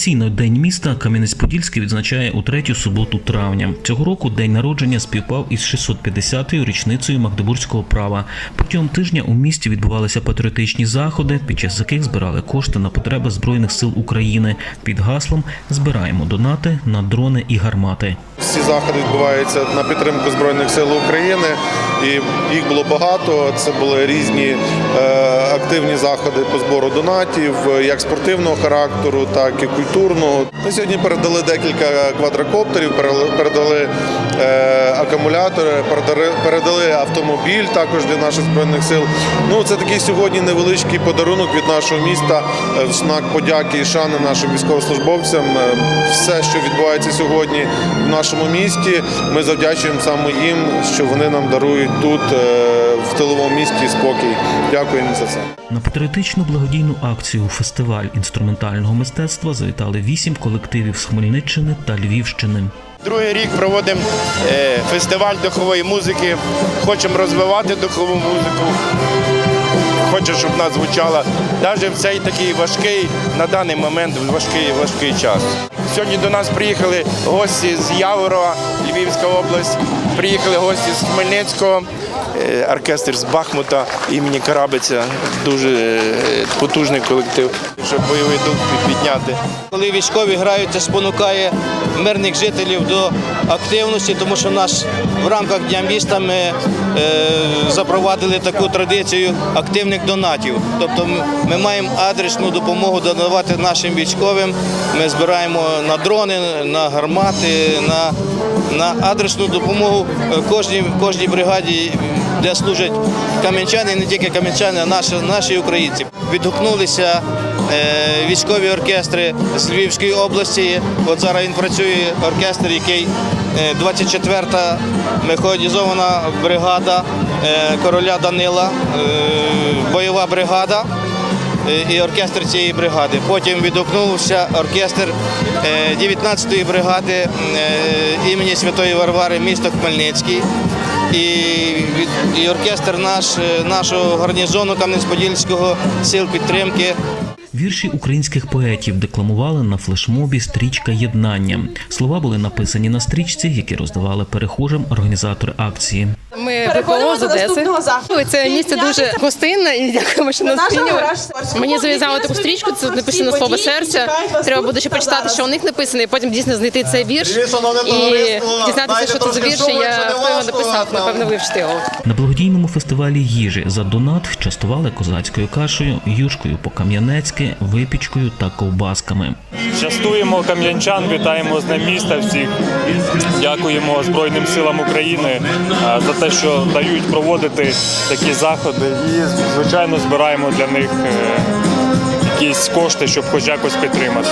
Традиційно День міста Кам'янець-Подільський відзначає у третю суботу травня. Цього року день народження співпав із 650-ю річницею Магдебурзького права. Протягом тижня у місті відбувалися патріотичні заходи, під час яких збирали кошти на потреби збройних сил України під гаслом Збираємо донати на дрони і гармати. Всі заходи відбуваються на підтримку Збройних сил України, і їх було багато. Це були різні е, активні заходи по збору донатів, як спортивного характеру, так і культурного. Ми сьогодні передали декілька квадрокоптерів, передали е, акумулятори, передали, автомобіль також для наших збройних сил. Ну це такий сьогодні невеличкий подарунок від нашого міста е, в знак подяки і шани нашим військовослужбовцям. Все, що відбувається сьогодні в нашому місті, ми завдячуємо саме їм, що вони нам дарують тут, е, в тиловому місті, спокій. Дякуємо за це. На патріотичну благодійну акцію фестиваль інструментального мистецтва завітали вісім колективів з Хмельниччини та Львівщини. Другий рік проводимо е, фестиваль духової музики. Хочемо розвивати духову музику. Хочу, щоб вона звучала навіть в цей такий важкий, на даний момент важкий, важкий час. Сьогодні до нас приїхали гості з Яворова, Львівська область, приїхали гості з Хмельницького, оркестр з Бахмута імені Карабиця. Дуже е, потужний колектив, щоб бойовий дух підняти. Коли військові грають, це спонукає мирних жителів до активності, тому що в нас в рамках Дня міста ми е, запровадили таку традицію активних донатів. Тобто ми, ми маємо адресну допомогу донавати нашим військовим. Ми збираємо на дрони, на гармати, на, на адресну допомогу е, кожній, кожній бригаді, де служать кам'янчани, не тільки кам'янчани, а наші, наші українці. Відгукнулися е, військові оркестри з Львівської області. От зараз він працює оркестр, який е, 24-та механізована бригада е, короля Данила, е, бойова бригада. Е, І оркестр цієї бригади. Потім відгукнувся оркестр е, 19-ї бригади е, імені Святої Варвари, місто Хмельницький. І, і оркестр наш, е, нашого гарнізону Кам'янець-Подільського сил підтримки Вірші українських поетів декламували на флешмобі Стрічка єднання. Слова були написані на стрічці, які роздавали перехожим організатори акції. Ми Переходимо ВПО з до Одеси. наступного заходу. Це місце дуже гостинне і дякуємо, що нас прийняли. Мені зав'язали таку стрічку, це написано слово серця. Треба буде ще почитати, що у них написано, і потім дійсно знайти цей вірш і дізнатися, що це за вірш. Я його написав, напевно, вивчити його. На благодійному фестивалі їжі за донат частували козацькою кашею, юшкою по-кам'янецьки, випічкою та ковбасками. Частуємо кам'янчан, вітаємо з ним міста всіх. Дякуємо Збройним силам України за те, що дають проводити такі заходи. І, звичайно, збираємо для них е, якісь кошти, щоб хоч якось підтримати.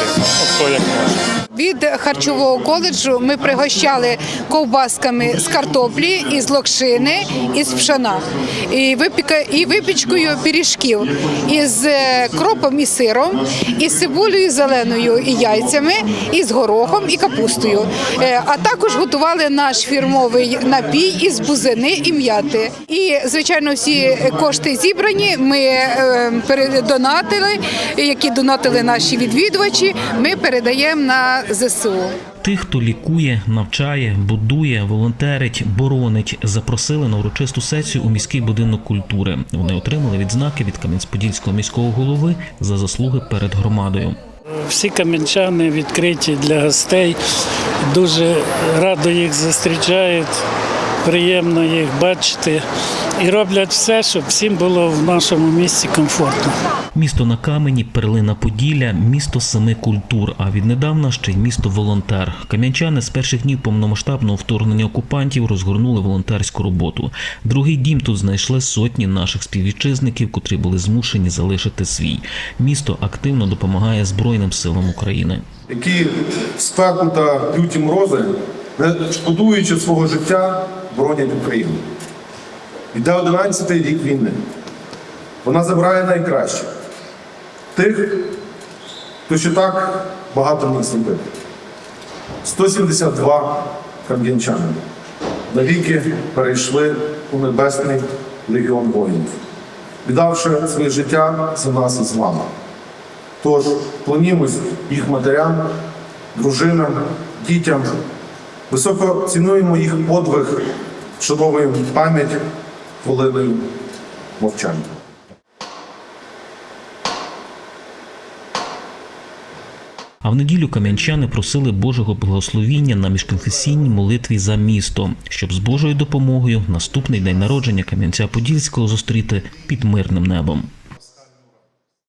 Хто як може. Від харчового коледжу ми пригощали ковбасками з картоплі, із локшини, із пшона, і, випіка, і випічкою пиріжків із е, кропом і сиром, із цибулею зеленою і яйцями, із горохом і капустою. Е, А також готували наш фірмовий напій із бузини і м'яти. І, звичайно, всі кошти зібрані. Ми е, передонатили, які донатили наші відвідувачі. Ми передаємо на ЗСУ. Тих, хто лікує, навчає, будує, волонтерить, боронить, запросили на урочисту сесію у міський будинок культури. Вони отримали відзнаки від Кам'янець-Подільського міського голови за заслуги перед громадою. Всі кам'янчани відкриті для гостей. Дуже радо їх зустрічають, приємно їх бачити і роблять все, щоб всім було в нашому місті комфортно. Місто на камені, перлина Поділля, місто семи культур. А віднедавна ще й місто волонтер. Кам'янчани з перших днів повномасштабного вторгнення окупантів розгорнули волонтерську роботу. Другий дім тут знайшли сотні наших співвітчизників, котрі були змушені залишити свій. Місто активно допомагає Збройним силам України. які в спеку та люті морози, не шкодуючи свого життя, боронять Україну. Іде 11-й рік війни. Вона забирає найкраще. Тих, хто ще так багато міг зробити. 172 кам'янчани навіки перейшли у небесний легіон воїнів, віддавши своє життя за нас і з вами. Тож клонімось їх матерям, дружинам, дітям. Високо цінуємо їх подвиг, вшановуємо пам'ять хвилиною мовчання. А в неділю кам'янчани просили Божого благословіння на міжконфесійній молитві за місто, щоб з Божою допомогою наступний день народження Кам'янця Подільського зустріти під мирним небом.